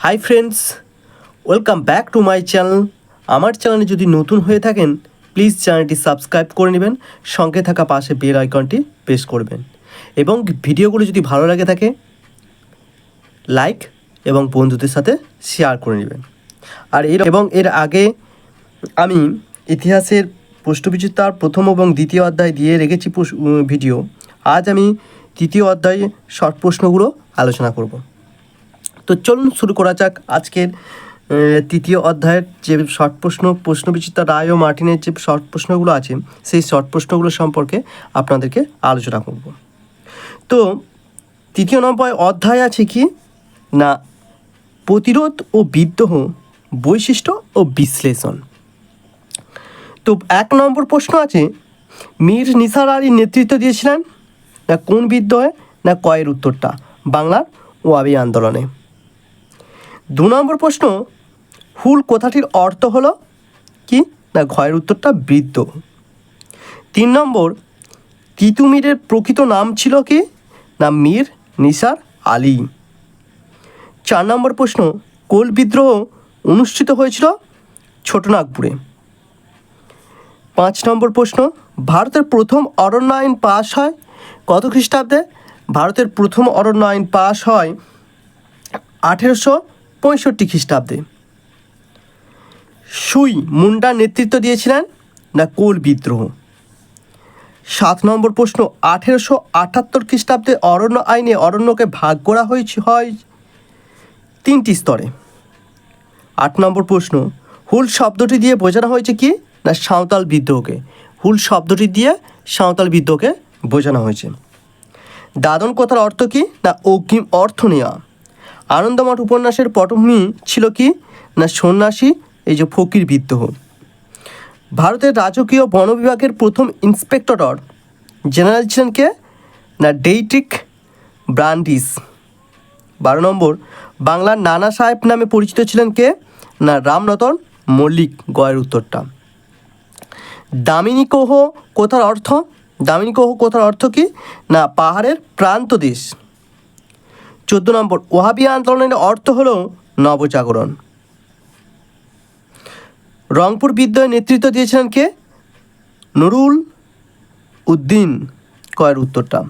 Hi friends, welcome back to my channel. আমার চ্যানেলে যদি নতুন হয়ে থাকেন, প্লিজ চ্যানেলটি সাবস্ক্রাইব করে নেবেন, সঙ্গে থাকা পাশে বেল আইকনটি প্রেস করবেন। এবং ভিডিওগুলো যদি ভালো লাগে থাকে, লাইক এবং বন্ধুদের সাথে শেয়ার করে নেবেন। আর এর এবং এর আগে আমি ইতিহাসের প্রশ্নবিচিত্রার প্রথম এবং দ্বিতীয় অধ্যায় দিয়ে রেখেছি ভিডিও। আজ আমি তৃতীয় অধ্যায়ে শর্ট প্রশ্নগুলো আলোচনা করব। তো চলুন শুরু করা যাক আজকের তৃতীয় অধ্যায়ের যে শর্ট প্রশ্ন প্রশ্নবিচিত্রা রায় ও মার্টিনের যে শর্ট প্রশ্নগুলো আছে, সেই শর্ট প্রশ্নগুলো সম্পর্কে আপনাদেরকে আলোচনা করব। তো তৃতীয় নম্বর অধ্যায় আছে কি? না, প্রতিরোধ ও বিদ্রোহ, বৈশিষ্ট্য ও বিশ্লেষণ। তো এক নম্বর প্রশ্ন আছে, মীর নিসার আলী নেতৃত্ব দিয়েছিলেন? না কোন বিদ্রোহে? না কয়ের উত্তরটা? বাংলার ওয়াবি আন্দোলনে। দু নম্বর প্রশ্ন, হুল কথাটির অর্থ হলো কি না ঘয়ের উত্তরটা বৃদ্ধ? তিন নম্বর, তিতুমিরের প্রকৃত নাম ছিল কি না মীর, নিসার, আলী? চার নম্বর প্রশ্ন, কোল বিদ্রোহ অনুষ্ঠিত হয়েছিল ছোটনাগপুরে। পাঁচ নম্বর প্রশ্ন, ভারতের প্রথম অরণ্য আইন পাশ হয় কত খ্রিস্টাব্দে? ভারতের প্রথম অরণ্য আইন পাশ হয় আঠেরোশো পঁয়ষট্টি খ্রিস্টাব্দে। সুই মুন্ডা নেতৃত্ব দিয়েছিলেন না কোল বিদ্রোহ? সাত নম্বর প্রশ্ন, আঠেরোশো আটাত্তর খ্রিস্টাব্দে অরণ্য আইনে অরণ্যকে ভাগ করা হয়েছে, হয় তিনটি স্তরে। আট নম্বর প্রশ্ন, হুল শব্দটি দিয়ে বোঝানো হয়েছে কি না সাঁওতাল বিদ্রোহকে? হুল শব্দটি দিয়ে সাঁওতাল বিদ্রোহকে বোঝানো হয়েছে। দাদন কথার অর্থ কি না অগ্রিম অর্থ নেওয়া? আনন্দমঠ উপন্যাসের পটভূমি ছিল কি? না সন্ন্যাসী? এই যে ফকির বিদ্রোহ। ভারতের রাজকীয় বন বিভাগের প্রথম ইন্সপেক্টর জেনারেল ছিলেন কে? না ডেইট্রিক ব্রান্ডিস। বারো নম্বর, বাংলার নানা সাহেব নামে পরিচিত ছিলেন কে? না রামরতন মল্লিক, গয়ের উত্তরটা। দামিনী কোহ কোথার অর্থ? দামিনী কোহ কোথার অর্থ কি? না পাহাড়ের প্রান্ত দেশ। চোদ্দ নম্বর ওহাবি আন্দোলনের অর্থ হলো নবজাগরণ। রংপুর বিদ্রোহে নেতৃত্ব দিয়েছিলেন কে? নুরুল উদ্দিন। কয়ের উত্তরটা।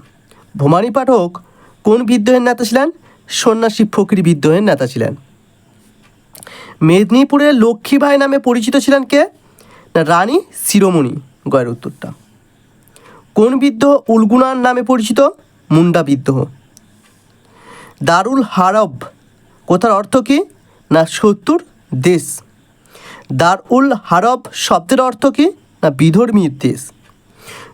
ভবানী পাঠক কোন বিদ্রোহের নেতা ছিলেন? সন্ন্যাসী ফকির বিদ্রোহের নেতা ছিলেন। মেদিনীপুরের লক্ষ্মীবাই নামে পরিচিত ছিলেন কে? না, রানী শিরোমণি গয়ের উত্তরটা। কোন বিদ্রোহ উলগুনার নামে পরিচিত? মুন্ডা বিদ্রোহ। দারুল হারব। কথার অর্থ কি? না, সত্তর দেশ। দার উল হারব শব্দের অর্থ কি? না, বিধর্মীর দেশ।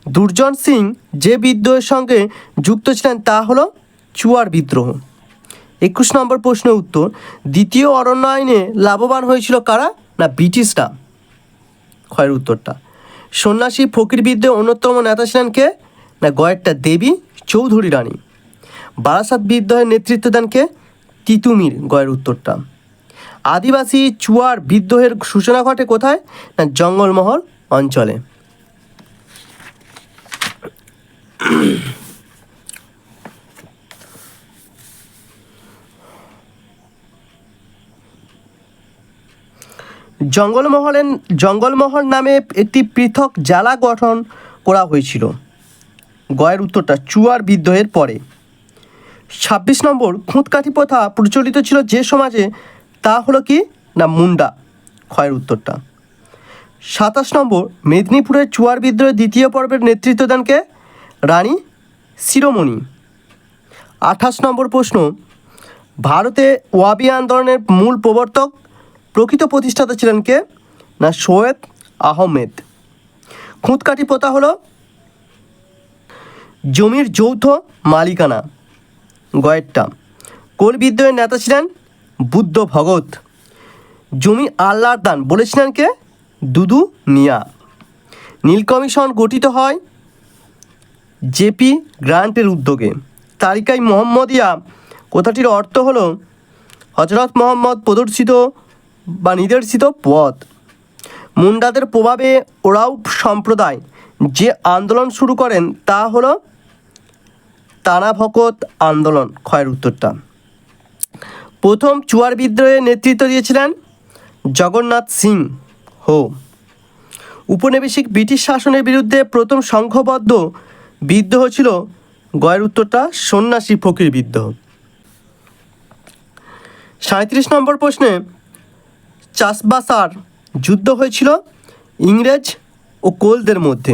দুর্জন সিং যে বিদ্রোহের সঙ্গে যুক্ত ছিলেন তা হলো চুয়ার বিদ্রোহ। একুশ নম্বর প্রশ্নের উত্তর, দ্বিতীয় অরণ্য আইনে লাভবান হয়েছিল কারা? না, ব্রিটিশরা। ক্ষয়ের উত্তরটা। সন্ন্যাসী ফকির বিদ্রোহের অন্যতম নেতা ছিলেন কে? না গয়েরটা দেবী চৌধুরী রানী। বারাসাত বিদ্রোহের নেতৃত্ব দেন কে? তিতুমির গয়ের উত্তরটা। আদিবাসী চুয়ার বিদ্রোহের সূচনা ঘটে কোথায়? না, জঙ্গলমহল অঞ্চলে। জঙ্গলমহলের, জঙ্গলমহল নামে একটি পৃথক জেলা গঠন করা হয়েছিল। গয়ের উত্তরটা, চুয়ার বিদ্রোহের পরে। ছাব্বিশ নম্বর খুঁতকাঠি প্রথা প্রচলিত ছিল যে সমাজে, তা হলো কি? না, মুন্ডা। ক্ষয়ের উত্তরটা। সাতাশ নম্বর, মেদিনীপুরের চুয়ার বিদ্রোহের দ্বিতীয় পর্বের নেতৃত্ব দেন কে? রানী শিরোমণি। আঠাশ নম্বর প্রশ্ন, ভারতে ওয়াবি আন্দোলনের মূল প্রবর্তক, প্রকৃত প্রতিষ্ঠাতা ছিলেন কে? না সৈয়দ আহমেদ। খুঁতকাঠি প্রথা হলো, জমির যৌথ মালিকানা। গয়েরটা কোল বিদ্রোহের নেতা ছিলেন? বুদ্ধ ভগত জমি আল্লাহর দান বলেছিলেন কে? দুদু মিয়া। নীল কমিশন গঠিত হয় জেপি গ্রান্টের উদ্যোগে। তালিকায় মোহাম্মদিয়া কথাটির অর্থ হলো হজরত মোহাম্মদ প্রদর্শিত বা নির্দেশিত পথ। মুন্ডাদের প্রভাবে ওরাও সম্প্রদায় যে আন্দোলন শুরু করেন তা হলো তানা ভকত আন্দোলন, ক্ষয়ের উত্তরটা। প্রথম চুয়ার বিদ্রোহে নেতৃত্ব দিয়েছিলেন জগন্নাথ সিং হো। উপনিবেশিক ব্রিটিশ শাসনের বিরুদ্ধে প্রথম সংঘবদ্ধ বিদ্রোহ ছিল গয়ের উত্তরটা, সন্ন্যাসী ফকির বিদ্রোহ। সাঁত্রিশ নম্বর প্রশ্নে চাষবাসার যুদ্ধ হয়েছিল ইংরেজ ও কোলদের মধ্যে।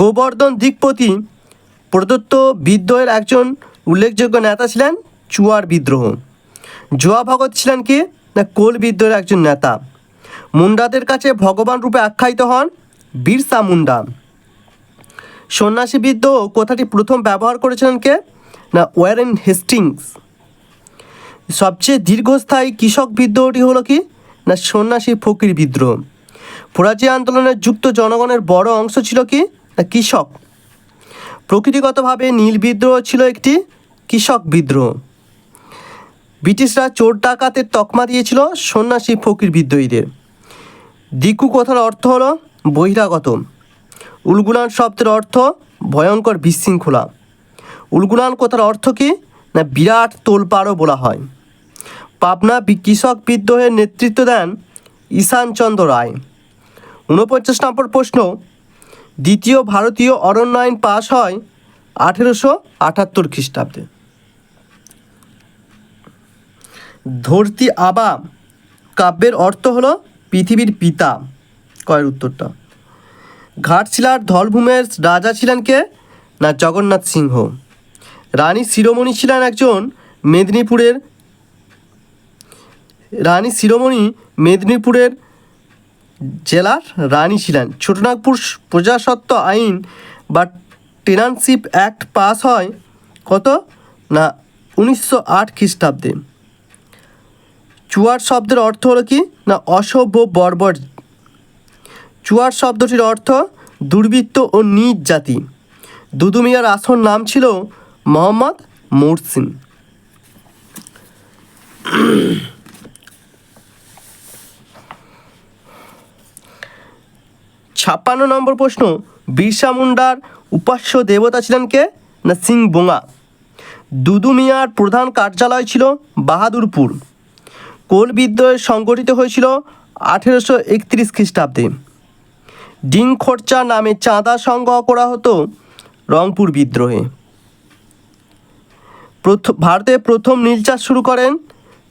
গোবর্ধন দিকপতি প্রদত্ত বিদ্রোহের একজন উল্লেখযোগ্য নেতা ছিলেন চুয়ার বিদ্রোহ। জোয়া ভগত ছিলেন কি? না, কোল বিদ্রোহের একজন নেতা। মুন্ডাদের কাছে ভগবান রূপে আখ্যায়িত হন বিরসা মুন্ডা। সন্ন্যাসী বিদ্রোহ কথাটি প্রথম ব্যবহার করেছিলেন কে? না, ওয়ারেন হেস্টিংস। সবচেয়ে দীর্ঘস্থায়ী কৃষক বিদ্রোহটি হলো কি? না, সন্ন্যাসী ফকির বিদ্রোহ। ফরাজি আন্দোলনের যুক্ত জনগণের বড় অংশ ছিল কি? না, কৃষক। প্রকৃতিগতভাবে নীল বিদ্রোহ ছিল একটি কৃষক বিদ্রোহ। ব্রিটিশরা চোর ডাকাতের তকমা দিয়েছিল সন্ন্যাসী ফকির বিদ্রোহীদের। দিকু কথার অর্থ হলো বহিরাগত। উলগুলান শব্দের অর্থ ভয়ঙ্কর বিশৃঙ্খলা। উলগুলান কথার অর্থ কি? না বিরাট তোলপাড়ও বলা হয়। পাবনা কৃষক বিদ্রোহের নেতৃত্ব দেন ঈশানচন্দ্র রায়। ঊনপঞ্চাশ নম্বর প্রশ্ন দ্বিতীয় ভারতীয় অরণ্য আইন পাশ হয় আঠেরোশো আটাত্তর খ্রিস্টাব্দে। ধরতি আবা, কাব্যের অর্থ হলো পৃথিবীর পিতা, কয়ের উত্তরটা। ঘাটশিলার ধলভূমের রাজা ছিলেন কে? না, জগন্নাথ সিংহ। রানী শিরোমণি ছিলেন একজন মেদিনীপুরের, রানী শিরোমণি মেদিনীপুরের জেলার রানী ছিলেন। ছোটনাগপুর প্রজাসত্ব আইন বা টেনানশিপ অ্যাক্ট পাস হয় কত? না, উনিশশো আট খ্রিস্টাব্দে। চুয়ার শব্দের অর্থ হলো কি? না অসভ্য বর্বর। চুয়ার শব্দটির অর্থ দুর্বৃত্ত ও নিজ জাতি। দুদুমিয়ার আসল নাম ছিল মোহাম্মদ মোরসিন ছাপ্পান্ন নম্বর প্রশ্ন, বিরসা মুন্ডার উপাস্য দেবতা ছিলেন কে? না সিং বোঙা। দুদু মিয়ার প্রধান কার্যালয় ছিল বাহাদুরপুর। কোল বিদ্রোহ সংগঠিত হয়েছিল আঠেরোশো একত্রিশ খ্রিস্টাব্দে। ডিং খরচা নামে চাঁদা সংগ্রহ করা হতো রংপুর বিদ্রোহে। ভারতে প্রথম নীল চাষ শুরু করেন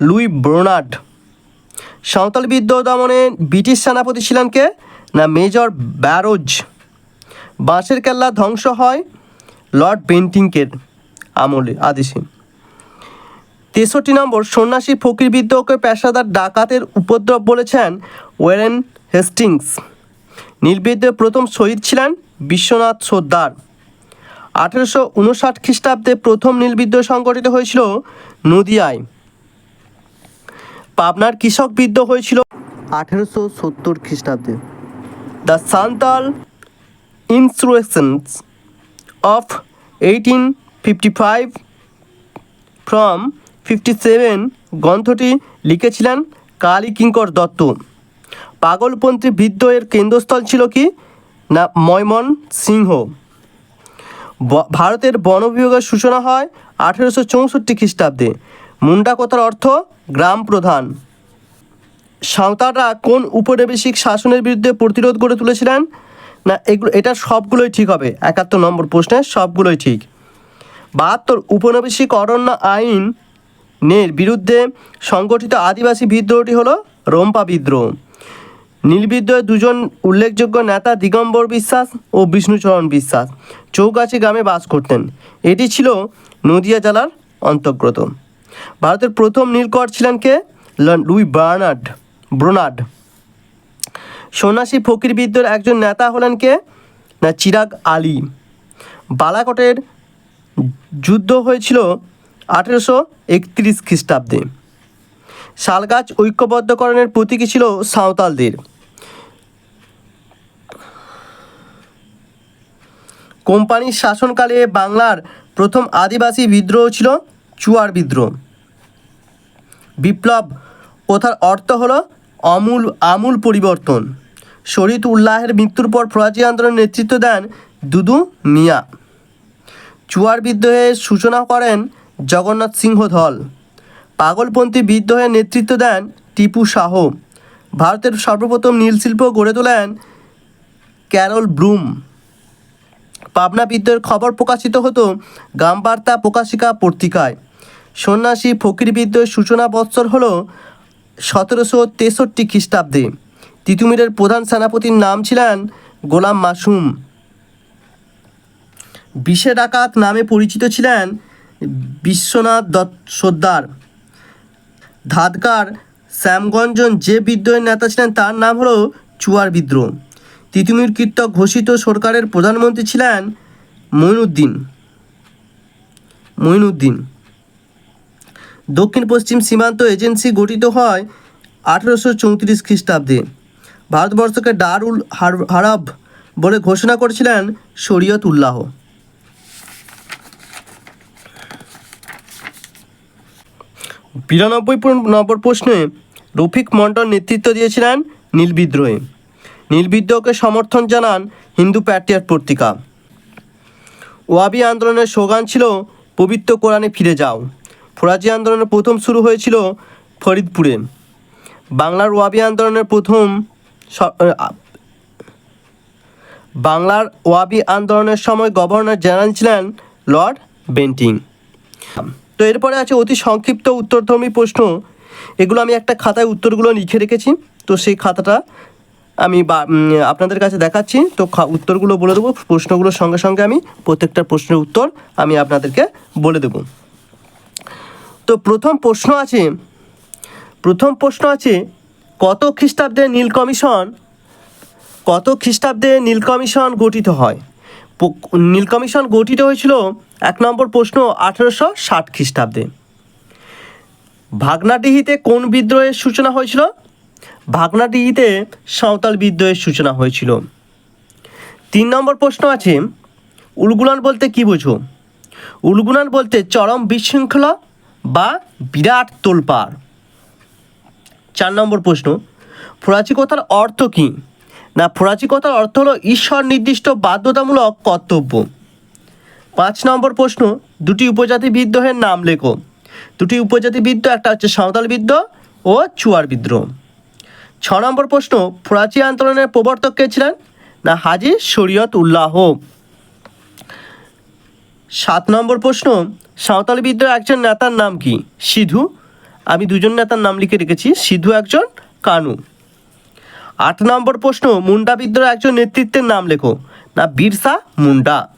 লুই ব্রোনার্ড। সাঁওতাল বিদ্রোহ দমনে ব্রিটিশ সেনাপতি ছিলেন কে? না মেজর ব্যারোজ। বাঁশের কেল্লা ধ্বংস হয় লর্ড বেন্টিংকের আমলে, আদেশে। তেষট্টি নম্বর, সন্ন্যাসী ফকির বিদ্রোহকে পেশাদার ডাকাতের উপদ্রব বলেছেন ওয়ারেন হেস্টিংস। নীলবিদ্রোহের প্রথম শহীদ ছিলেন বিশ্বনাথ সর্দার। আঠেরোশো উনষাট খ্রিস্টাব্দে প্রথম নীলবিদ্রোহ সংগঠিত হয়েছিল নদিয়ায়। পাবনার কৃষক বিদ্রোহ হয়েছিল আঠেরোশো সত্তর খ্রিস্টাব্দে। The Santal insurrections of eighteen fifty five from fifty seven গ্রন্থটি লিখেছিলেন কালী কিঙ্কর দত্ত। পাগলপন্থী বিদ্রোহের কেন্দ্রস্থল ছিল কি? না, ময়মন সিংহ। ভারতের বন বিভাগের সূচনা হয় আঠেরোশো চৌষট্টি খ্রিস্টাব্দে। মুন্ডা কথার অর্থ গ্রাম প্রধান সাঁওতালরা কোন উপনিবেশিক শাসনের বিরুদ্ধে প্রতিরোধ গড়ে তুলেছিলেন? না, এগুলো, এটা সবগুলোই ঠিক হবে। একাত্তর নম্বর প্রশ্নে সবগুলোই ঠিক। বাহাত্তর উপনিবেশিক অরণ্য আইন নের বিরুদ্ধে সংগঠিত আদিবাসী বিদ্রোহটি হলো রম্পা বিদ্রোহ। নীল বিদ্রোহের দুজন উল্লেখযোগ্য নেতা দিগম্বর বিশ্বাস ও বিষ্ণুচরণ বিশ্বাস চৌগাছি গ্রামে বাস করতেন। এটি ছিল নদিয়া জেলার অন্তর্গত। ভারতের প্রথম নীলকর ছিলেন কে? Luis Bernard. ব্রোনার্ড। সন্ন্যাসী ফকির বিদ্রোহের একজন নেতা হলেন কে? না, চিরাগ আলী। বালাকটের যুদ্ধ হয়েছিল আঠেরোশো একত্রিশ খ্রিস্টাব্দে। শালগাছ ঐক্যবদ্ধকরণের প্রতীকী ছিল সাঁওতালদের। কোম্পানির শাসনকালে বাংলার প্রথম আদিবাসী বিদ্রোহ ছিল চুয়ার বিদ্রোহ। বিপ্লব কথার অর্থ হলো অমূল, আমূল পরিবর্তন। শরীদ উল্লাহের মৃত্যুর পর ফরাজি আন্দোলনের নেতৃত্ব দেন দুদু মিয়া। চুয়ার বিদ্রোহের সূচনা করেন জগন্নাথ সিংহ ধল পাগলপন্থী বিদ্রোহের নেতৃত্ব দেন টিপু শাহ। ভারতের সর্বপ্রথম নীল শিল্প গড়ে তোলেন ক্যারল ব্রুম। পাবনা বিদ্রোহের খবর প্রকাশিত হতো গ্রামবার্তা প্রকাশিকা পত্রিকায়। সন্ন্যাসী ফকির বিদ্রোহের সূচনা বৎসর হল সতেরোশো তেষট্টি খ্রিস্টাব্দে তিতুমিরের প্রধান সেনাপতির নাম ছিলেন গোলাম মাসুম। বিশে ডাকাত নামে পরিচিত ছিলেন বিশ্বনাথ দত্ত সর্দার। ধাদকার শ্যামগঞ্জন যে বিদ্রোহের নেতা ছিলেন তার নাম হলো চুয়ার বিদ্রোহ। তিতুমির কীর্তক ঘোষিত সরকারের প্রধানমন্ত্রী ছিলেন মঈনুদ্দিন মঈনুদ্দিন দক্ষিণ পশ্চিম সীমান্ত এজেন্সি গঠিত হয় আঠেরোশো চৌত্রিশ খ্রিস্টাব্দে। ভারতবর্ষকে দারুল হার- হারাব বলে ঘোষণা করেছিলেন শরীয়ত উল্লাহ বিরানব্বই নম্বর প্রশ্নে রফিক মন্ডল নেতৃত্ব দিয়েছিলেন নীল বিদ্রোহে। নীল বিদ্রোহকে সমর্থন জানান হিন্দু প্যাট্রিয়ট পত্রিকা। ওয়াবি আন্দোলনের স্লোগান ছিল, পবিত্র কোরআনে ফিরে যাও। ফরাজি আন্দোলনের প্রথম শুরু হয়েছিল ফরিদপুরে। বাংলার ওয়াবি আন্দোলনের প্রথম বাংলার ওয়াবি আন্দোলনের সময় গভর্নর জেনারেল ছিলেন লর্ড বেন্টিং। তো এরপরে আছে অতি সংক্ষিপ্ত উত্তরধর্মী প্রশ্ন। এগুলো আমি একটা খাতায় উত্তরগুলো লিখে রেখেছি। তো সেই খাতাটা আমি আপনাদের কাছে দেখাচ্ছি। তো উত্তরগুলো বলে দেবো, প্রশ্নগুলোর সঙ্গে সঙ্গে আমি প্রত্যেকটা প্রশ্নের উত্তর আমি আপনাদেরকে বলে দেবো। তো প্রথম প্রশ্ন আছে, প্রথম প্রশ্ন আছে, কত খ্রিস্টাব্দে নীল কমিশন, কত খ্রিস্টাব্দে নীল কমিশন গঠিত হয়? নীল কমিশন গঠিত হয়েছিল এক নম্বর প্রশ্ন আঠেরোশো ষাট খ্রিস্টাব্দে। ভাগনাডিহিতে কোন বিদ্রোহের সূচনা হয়েছিল? ভাগনাডিহিতে সাঁওতাল বিদ্রোহের সূচনা হয়েছিল। তিন নম্বর প্রশ্ন আছে, উলগুলান বলতে কি বোঝো? উলগুলান বলতে চরম বিশৃঙ্খলা বা বিরাট তোলপাড়। চার নম্বর প্রশ্ন ফরাচি কথার অর্থ কী? না ফরাচি কথার অর্থ হলো ঈশ্বর নির্দিষ্ট বাধ্যতামূলক কর্তব্য। পাঁচ নম্বর প্রশ্ন, দুটি উপজাতি বিদ্রোহের নাম লেখো। দুটি উপজাতি বিদ্রোহ একটা হচ্ছে সাঁওতাল বিদ্রোহ ও চুয়ার বিদ্রোহ। ছ নম্বর প্রশ্ন ফরাচি আন্দোলনের প্রবর্তক কে ছিলেন? না, হাজি শরীয়ত উল্লাহ। সাত নম্বর প্রশ্ন সাঁওতাল বিদ্রোহের একজন নেতার নাম কি? সিধু। আমি দুজন নেতার নাম লিখে রেখেছি। সিধু একজন, কানু। আট নম্বর প্রশ্ন, মুন্ডা বিদ্রোহের একজন নেতৃত্বের নাম লেখো। না, বিরসা মুন্ডা।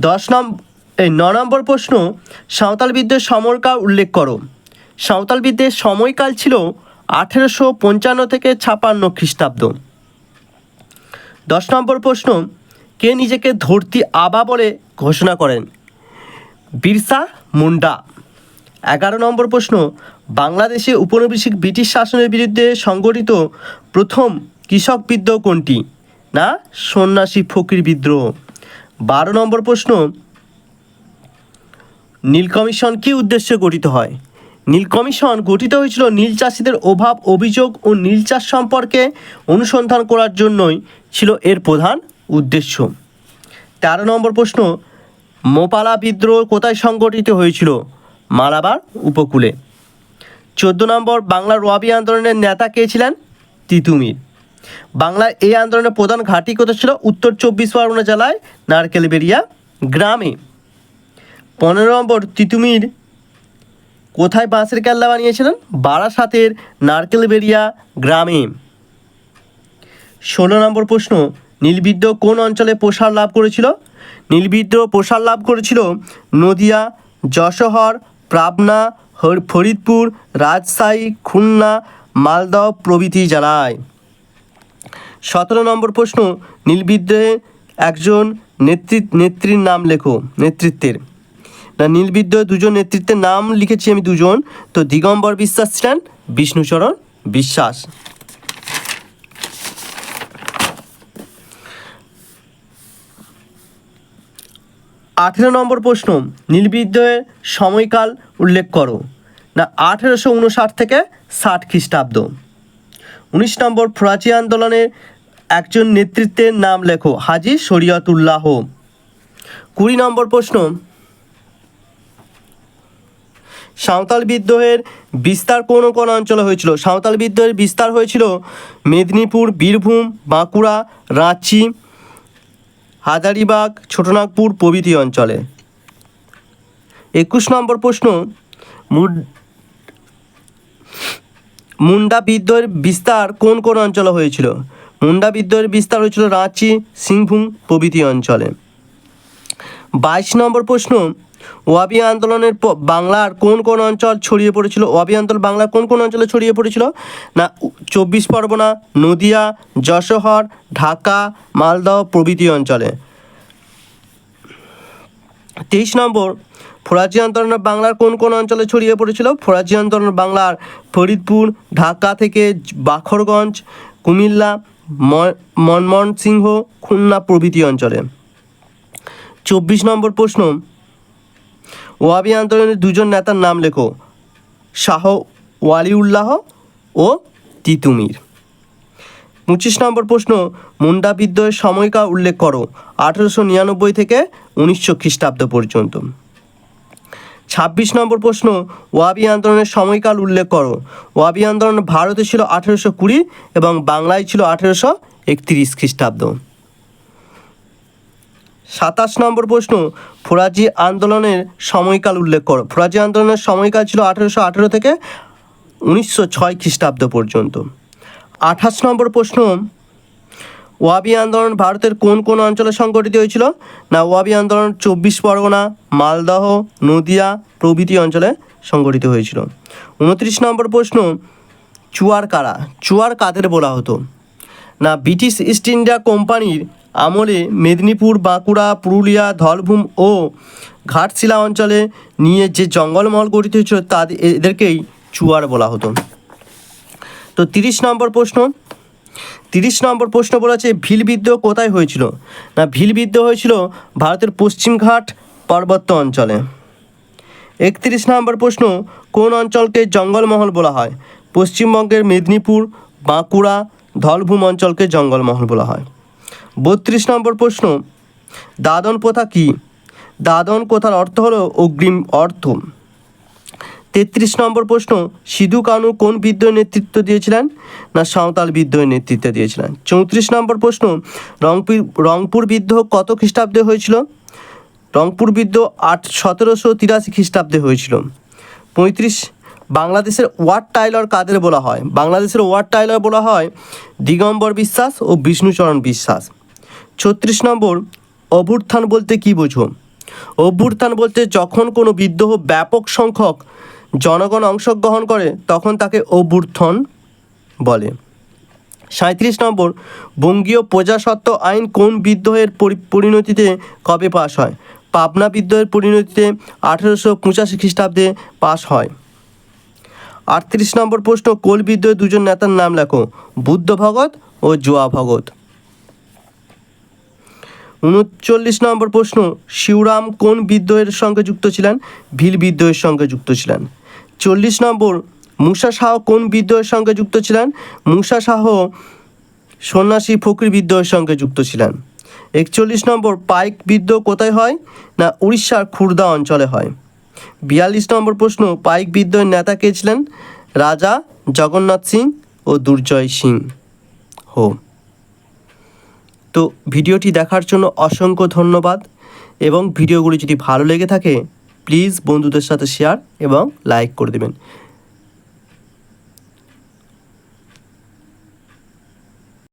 দশ নম্বর এই ন নম্বর প্রশ্ন, সাঁওতাল বিদ্রোহের সময়কাল উল্লেখ করো। সাঁওতাল বিদ্রোহের সময়কাল ছিল আঠেরোশো পঞ্চান্ন থেকে ছাপান্ন খ্রিস্টাব্দ। দশ নম্বর প্রশ্ন, কে নিজেকে ধরতি আবা বলে ঘোষণা করেন? বিরসা মুন্ডা। এগারো নম্বর প্রশ্ন, বাংলাদেশে উপনিবেশিক ব্রিটিশ শাসনের বিরুদ্ধে সংগঠিত প্রথম কৃষক বিদ্রোহ কোনটি? না, সন্ন্যাসী ফকির বিদ্রোহ। বারো নম্বর প্রশ্ন, নীল কমিশন কী উদ্দেশ্যে গঠিত হয়? নীল কমিশন গঠিত হয়েছিল নীল চাষিদের অভাব, অভিযোগ ও নীল চাষ সম্পর্কে অনুসন্ধান করার জন্যই ছিল এর প্রধান উদ্দেশ্য। তেরো নম্বর প্রশ্ন মোপালা বিদ্রোহ কোথায় সংগঠিত হয়েছিল? মালাবার উপকূলে। চোদ্দ নম্বর, বাংলার রবি আন্দোলনের নেতা কে ছিলেন? তিতুমির। বাংলার এই আন্দোলনের প্রধান ঘাঁটি কোথায় ছিল? উত্তর চব্বিশ পরগনা জেলায় নারকেলবেরিয়া গ্রামে। পনেরো নম্বর, তিতুমির কোথায় বাঁশের কেল্লা বানিয়েছিলেন? বারাসাতের নারকেলবেরিয়া গ্রামে। ষোলো নম্বর প্রশ্ন নীলবিদ্রোহ কোন অঞ্চলে প্রসার লাভ করেছিল? নীলবিদ্রোহ প্রসার লাভ করেছিল নদিয়া, যশোহর, পাবনা ফরিদপুর, রাজশাহী, খুলনা, মালদহ প্রভৃতি জেলায়। সতেরো নম্বর প্রশ্ন নীলবিদ্রোহে একজন নেতৃ নেত্রীর নাম লেখো, নেতৃত্বের। না নীলবিদ্রোহে দুজন নেতৃত্বের নাম লিখেছি আমি দুজন, তো দিগম্বর বিশ্বাস ছিলেন, বিষ্ণুচরণ বিশ্বাস। আঠেরো নম্বর প্রশ্ন নীলবিদ্রোহের সময়কাল উল্লেখ করো। না, আঠেরোশো উনষাট থেকে ষাট খ্রিস্টাব্দ। উনিশ নম্বর ফরাচি আন্দোলনের একজন নেতৃত্বের নাম লেখো, হাজি শরিয়তুল্লাহ। কুড়ি নম্বর প্রশ্ন, সাঁওতাল বিদ্রোহের বিস্তার কোন কোন অঞ্চলে হয়েছিল? সাঁওতাল বিদ্রোহের বিস্তার হয়েছিল মেদিনীপুর, বীরভূম, বাঁকুড়া, রাঁচি হাজারিবাগ, ছোটনাগপুর প্রভৃতি অঞ্চলে। একুশ নম্বর প্রশ্ন মুন্ডা বিদ্রোহের বিস্তার কোন কোন অঞ্চলে হয়েছিল? মুন্ডা বিদ্রোহের বিস্তার হয়েছিল রাঁচি, সিংভূম প্রভৃতি অঞ্চলে। বাইশ নম্বর প্রশ্ন ওয়াবি আন্দোলনের বাংলার কোন কোন অঞ্চল ছড়িয়ে পড়েছিল? ওয়াবি আন্দোলন বাংলার কোন কোন অঞ্চলে ছড়িয়ে পড়েছিল? না চব্বিশ পরগনা, নদিয়া, যশোহর, ঢাকা মালদহ প্রভৃতি অঞ্চলে। তেইশ নম্বর ফরাজি আন্দোলন বাংলার কোন কোন অঞ্চলে ছড়িয়ে পড়েছিল? ফরাজি আন্দোলন বাংলার ফরিদপুর, ঢাকা থেকে বাখরগঞ্জ, কুমিল্লা, ম- ময়মনসিংহ খুলনা প্রভৃতি অঞ্চলে। চব্বিশ নম্বর প্রশ্ন ওয়াবি আন্দোলনের দুজন নেতার নাম লেখো। শাহ ওয়ালিউল্লাহ ও তিতুমির। পঁচিশ নম্বর প্রশ্ন, মুন্ডা বিদ্রোহের সময়কাল উল্লেখ করো, আঠেরোশো নিরানব্বই থেকে উনিশশো খ্রিস্টাব্দ পর্যন্ত। ছাব্বিশ নম্বর প্রশ্ন, ওয়াবি আন্দোলনের সময়কাল উল্লেখ করো, ওয়াবি আন্দোলন ভারতে ছিল আঠেরোশো কুড়ি এবং বাংলায় ছিল আঠেরোশো একত্রিশ খ্রিস্টাব্দ। সাতাশ নম্বর প্রশ্ন, ফরাজি আন্দোলনের সময়কাল উল্লেখ করো। ফরাজি আন্দোলনের সময়কাল ছিল আঠেরোশো আঠেরো থেকে উনিশশো ছয় খ্রিস্টাব্দ পর্যন্ত। আঠাশ নম্বর প্রশ্ন, ওয়াবি আন্দোলন ভারতের কোন কোন অঞ্চলে সংগঠিত হয়েছিল? না, ওয়াবি আন্দোলন চব্বিশ পরগনা, মালদহ, নদিয়া প্রভৃতি অঞ্চলে সংগঠিত হয়েছিল। উনত্রিশ নম্বর প্রশ্ন চুয়ার কারা চুয়ার কাদের বলা হতো। না, ব্রিটিশ ইস্ট ইন্ডিয়া কোম্পানির আমলে মেদিনীপুর, বাঁকুড়া, পুরুলিয়া, ধলভূম ও ঘাটশিলা অঞ্চলে নিয়ে যে জঙ্গলমহল গঠিত হয়েছিল তাদের এদেরকেই চুয়ার বলা হতো। তো তিরিশ নম্বর প্রশ্ন। তিরিশ নম্বর প্রশ্ন বলেছে, ভিল বিদ্রোহ কোথায় হয়েছিল? না, ভিল হয়েছিল ভারতের পশ্চিমঘাট পার্বত্য অঞ্চলে। একত্রিশ নম্বর প্রশ্ন, কোন অঞ্চলকে জঙ্গলমহল বলা হয়? পশ্চিমবঙ্গের মেদিনীপুর, বাঁকুড়া, ধলভূম অঞ্চলকে জঙ্গলমহল বলা হয়। বত্রিশ নম্বর প্রশ্ন, দাদন প্রথা কি? দাদন কথার অর্থ হলো অগ্রিম অর্থ। তেত্রিশ নম্বর প্রশ্ন, সিধু কানু কোন বিদ্রোহের নেতৃত্ব দিয়েছিলেন? না, সাঁওতাল বিদ্রোহের নেতৃত্ব দিয়েছিলেন। চৌত্রিশ নম্বর প্রশ্ন, রংপুর রংপুর বিদ্রোহ কত খ্রিস্টাব্দে হয়েছিল? রংপুর বিদ্রোহ আট, সতেরোশো তিরাশি খ্রিস্টাব্দে হয়েছিল। পঁয়ত্রিশ বাংলাদেশের ওয়ার্ড টাইলর কাদের বলা হয়? বাংলাদেশের ওয়ার্ড টাইলর বলা হয় দিগম্বর বিশ্বাস ও বিষ্ণুচরণ বিশ্বাস। ছত্রিশ নম্বর, অভ্যুত্থান বলতে কি বোঝো? অভ্যুত্থান বলতে যখন কোনো বিদ্রোহ ব্যাপক সংখ্যক জনগণ অংশগ্রহণ করে, তখন তাকে অভ্যুত্থান বলে। সাঁত্রিশ নম্বর, বঙ্গীয় প্রজাসত্ব আইন কোন বিদ্রোহের পরি- পরিণতিতে কবে পাশ হয়? পাবনা বিদ্রোহের পরিণতিতে আঠেরোশো পঁচাশি খ্রিস্টাব্দে পাশ হয়। আটত্রিশ নম্বর প্রশ্ন, কোল বিদ্রোহের দুজন নেতার নাম লেখো। বুদ্ধ ভগত ও জোয়া ভগত। উনচল্লিশ নম্বর প্রশ্ন শিবরাম কোন বিদ্রোহের সঙ্গে যুক্ত ছিলেন? ভিল বিদ্রোহের সঙ্গে যুক্ত ছিলেন। চল্লিশ নম্বর, মুসা শাহ কোন বিদ্রোহের সঙ্গে যুক্ত ছিলেন? মুসা শাহ সন্ন্যাসী ফকরি বিদ্রোহের সঙ্গে যুক্ত ছিলেন। একচল্লিশ নম্বর, পাইক বিদ্রোহ কোথায় হয়? না, উড়িষ্যার খুর্দা অঞ্চলে হয়। বিয়াল্লিশ নম্বর প্রশ্ন, পাইক বিদ্রোহের নেতা কে ছিলেন? রাজা জগন্নাথ সিং ও দুর্জয় সিং। হো। তো ভিডিওটি দেখার জন্য অসংখ্য ধন্যবাদ এবং ভিডিওগুলি যদি ভালো লেগে থাকে, প্লিজ বন্ধুদের সাথে শেয়ার এবং লাইক করে দেবেন।